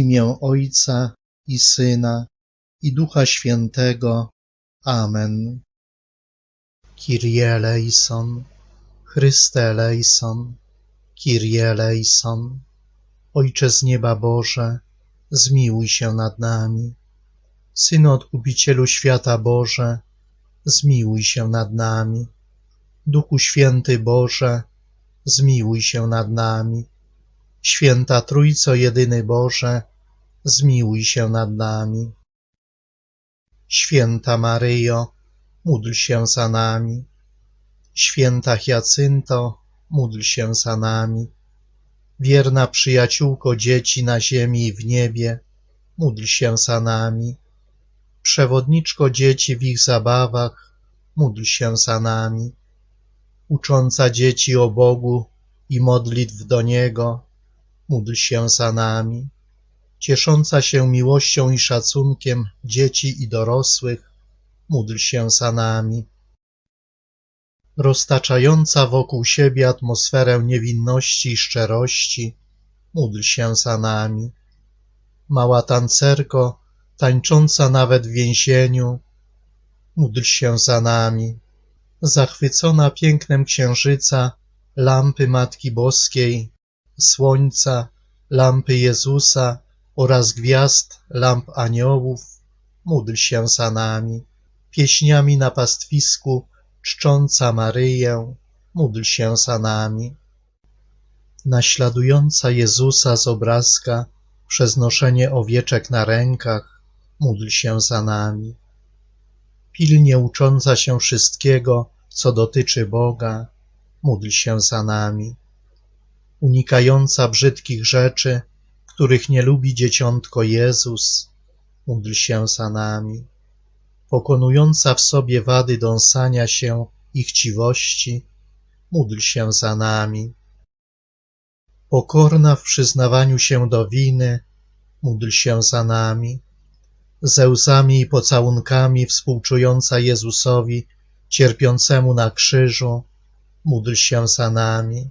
imię Ojca i Syna i Ducha Świętego. Amen. Kyrie eleison, Chryste eleison, Kyrie eleison. Ojcze z nieba Boże, zmiłuj się nad nami. Synu Odkupicielu świata Boże, zmiłuj się nad nami. Duchu Święty Boże, zmiłuj się nad nami. Święta Trójco Jedyny Boże, zmiłuj się nad nami. Święta Maryjo, módl się za nami. Święta Hiacynto, módl się za nami. Wierna przyjaciółko dzieci na ziemi i w niebie, módl się za nami. Przewodniczko dzieci w ich zabawach, módl się za nami. Ucząca dzieci o Bogu i modlitw do Niego, módl się za nami. Ciesząca się miłością i szacunkiem dzieci i dorosłych, módl się za nami. Roztaczająca wokół siebie atmosferę niewinności i szczerości, módl się za nami. Mała tancerko, tańcząca nawet w więzieniu, módl się za nami. Zachwycona pięknem księżyca, lampy Matki Boskiej, słońca, lampy Jezusa oraz gwiazd, lamp aniołów, módl się za nami. Pieśniami na pastwisku, czcząca Maryję, módl się za nami. Naśladująca Jezusa z obrazka przez noszenie owieczek na rękach, módl się za nami. Pilnie ucząca się wszystkiego, co dotyczy Boga, módl się za nami. Unikająca brzydkich rzeczy, których nie lubi dzieciątko Jezus, módl się za nami. Pokonująca w sobie wady dąsania się i chciwości, módl się za nami. Pokorna w przyznawaniu się do winy, módl się za nami. Ze łzami i pocałunkami współczująca Jezusowi, cierpiącemu na krzyżu, módl się za nami.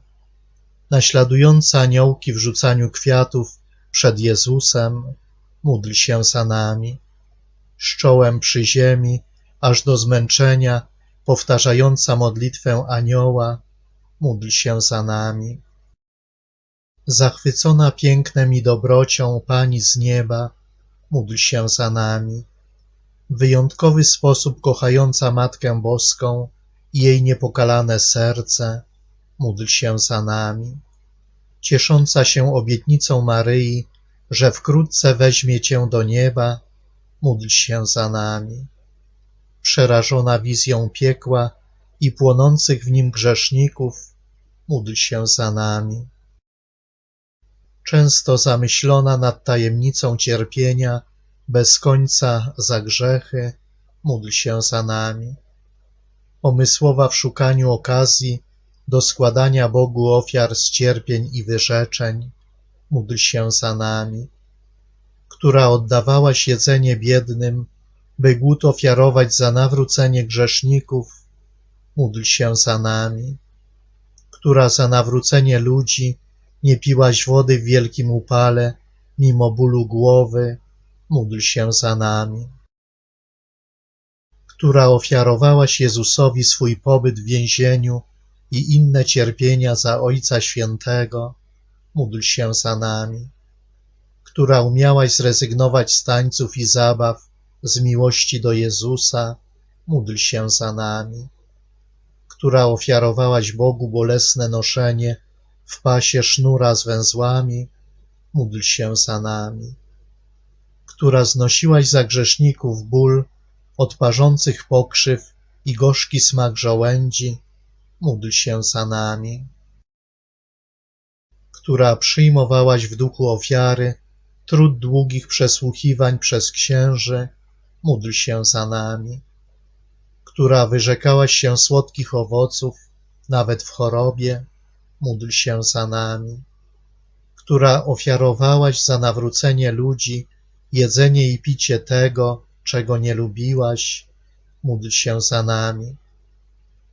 Naśladująca aniołki w rzucaniu kwiatów przed Jezusem, módl się za nami. Z czołem przy ziemi, aż do zmęczenia, powtarzająca modlitwę anioła, módl się za nami. Zachwycona pięknem i dobrocią Pani z nieba, módl się za nami. W wyjątkowy sposób kochająca Matkę Boską i jej niepokalane serce, módl się za nami. Ciesząca się obietnicą Maryi, że wkrótce weźmie Cię do nieba, módl się za nami. Przerażona wizją piekła i płonących w nim grzeszników, módl się za nami. Często zamyślona nad tajemnicą cierpienia, bez końca za grzechy, módl się za nami. Pomysłowa w szukaniu okazji do składania Bogu ofiar z cierpień i wyrzeczeń, módl się za nami. Która oddawałaś jedzenie biednym, by głód ofiarować za nawrócenie grzeszników, módl się za nami. Która za nawrócenie ludzi nie piłaś wody w wielkim upale, mimo bólu głowy, módl się za nami. Która ofiarowałaś Jezusowi swój pobyt w więzieniu i inne cierpienia za Ojca Świętego, módl się za nami. Która umiałaś zrezygnować z tańców i zabaw z miłości do Jezusa, módl się za nami. Która ofiarowałaś Bogu bolesne noszenie w pasie sznura z węzłami, módl się za nami. Która znosiłaś za grzeszników ból od parzących pokrzyw i gorzki smak żołędzi, módl się za nami. Która przyjmowałaś w duchu ofiary trud długich przesłuchiwań przez księży, módl się za nami. Która wyrzekałaś się słodkich owoców, nawet w chorobie, módl się za nami. Która ofiarowałaś za nawrócenie ludzi jedzenie i picie tego, czego nie lubiłaś, módl się za nami.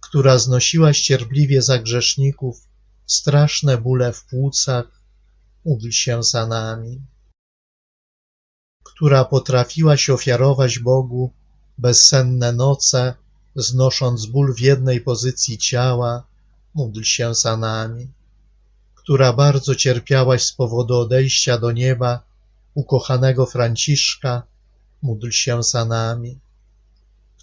Która znosiłaś cierpliwie za grzeszników straszne bóle w płucach, módl się za nami. która potrafiłaś ofiarować Bogu bezsenne noce, znosząc ból w jednej pozycji ciała, módl się za nami. Która bardzo cierpiałaś z powodu odejścia do nieba ukochanego Franciszka, módl się za nami.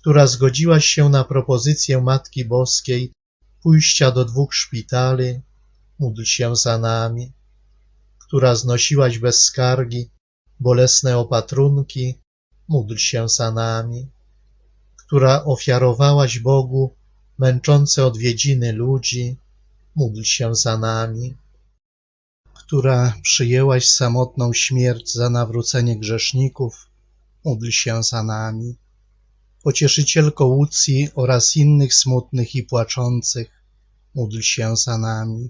Która zgodziłaś się na propozycję Matki Boskiej pójścia do dwóch szpitali, módl się za nami. Która znosiłaś bez skargi bolesne opatrunki, módl się za nami. Która ofiarowałaś Bogu męczące odwiedziny ludzi, módl się za nami. Która przyjęłaś samotną śmierć za nawrócenie grzeszników, módl się za nami. Pocieszycielko Łucji oraz innych smutnych i płaczących, módl się za nami.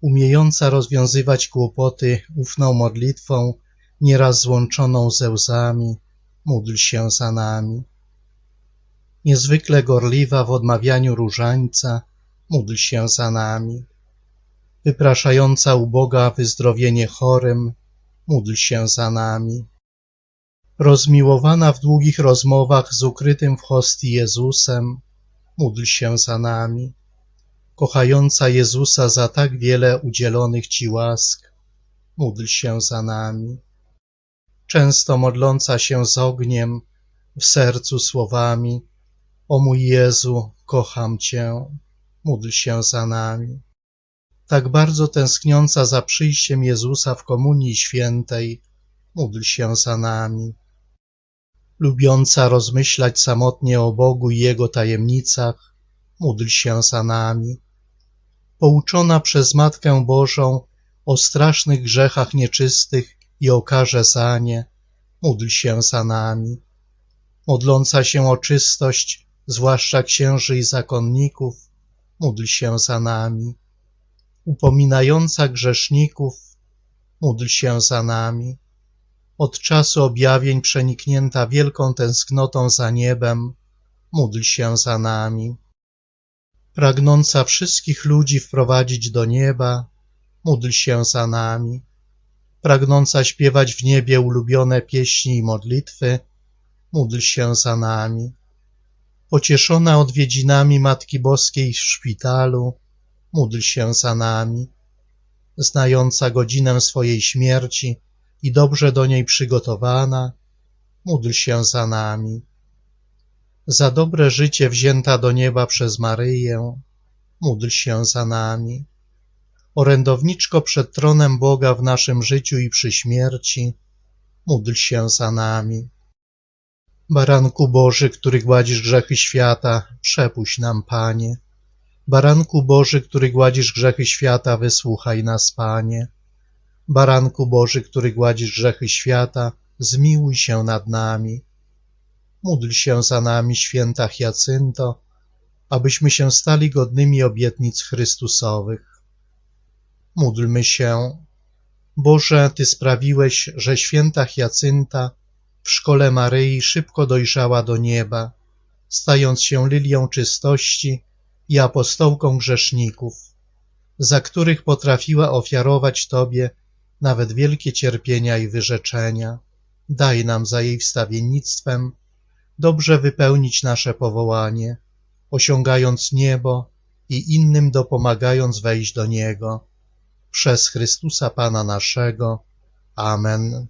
Umiejąca rozwiązywać kłopoty ufną modlitwą, nieraz złączoną ze łzami, módl się za nami. Niezwykle gorliwa w odmawianiu różańca, módl się za nami. Wypraszająca u Boga wyzdrowienie chorym, módl się za nami. Rozmiłowana w długich rozmowach z ukrytym w hostii Jezusem, módl się za nami. Kochająca Jezusa za tak wiele udzielonych Ci łask, módl się za nami. Często modląca się z ogniem w sercu słowami O mój Jezu, kocham Cię, módl się za nami. Tak bardzo tęskniąca za przyjściem Jezusa w Komunii Świętej, módl się za nami lubiąca rozmyślać samotnie o Bogu i Jego tajemnicach, módl się za nami. Pouczona przez Matkę Bożą o strasznych grzechach nieczystych i o karze za nie, módl się za nami. Modląca się o czystość, zwłaszcza księży i zakonników, módl się za nami. Upominająca grzeszników, módl się za nami od czasu objawień przeniknięta wielką tęsknotą za niebem, módl się za nami. Pragnąca wszystkich ludzi wprowadzić do nieba, módl się za nami. Pragnąca śpiewać w niebie ulubione pieśni i modlitwy, módl się za nami. Pocieszona odwiedzinami Matki Boskiej w szpitalu, módl się za nami. Znająca godzinę swojej śmierci, i dobrze do niej przygotowana, módl się za nami. Za dobre życie wzięta do nieba przez Maryję, módl się za nami. Orędowniczko przed tronem Boga w naszym życiu i przy śmierci, módl się za nami. Baranku Boży, który gładzisz grzechy świata, przepuść nam, Panie. Baranku Boży, który gładzisz grzechy świata, wysłuchaj nas, Panie. Baranku Boży, który gładzisz grzechy świata, zmiłuj się nad nami. Módl się za nami, święta Jacynto, abyśmy się stali godnymi obietnic Chrystusowych. Módlmy się. Boże, Ty sprawiłeś, że święta Jacynta w szkole Maryi szybko dojrzała do nieba, stając się lilią czystości i apostołką grzeszników, za których potrafiła ofiarować Tobie nawet wielkie cierpienia i wyrzeczenia. Daj nam za jej wstawiennictwem dobrze wypełnić nasze powołanie, osiągając niebo i innym dopomagając wejść do niego. Przez Chrystusa Pana naszego. Amen.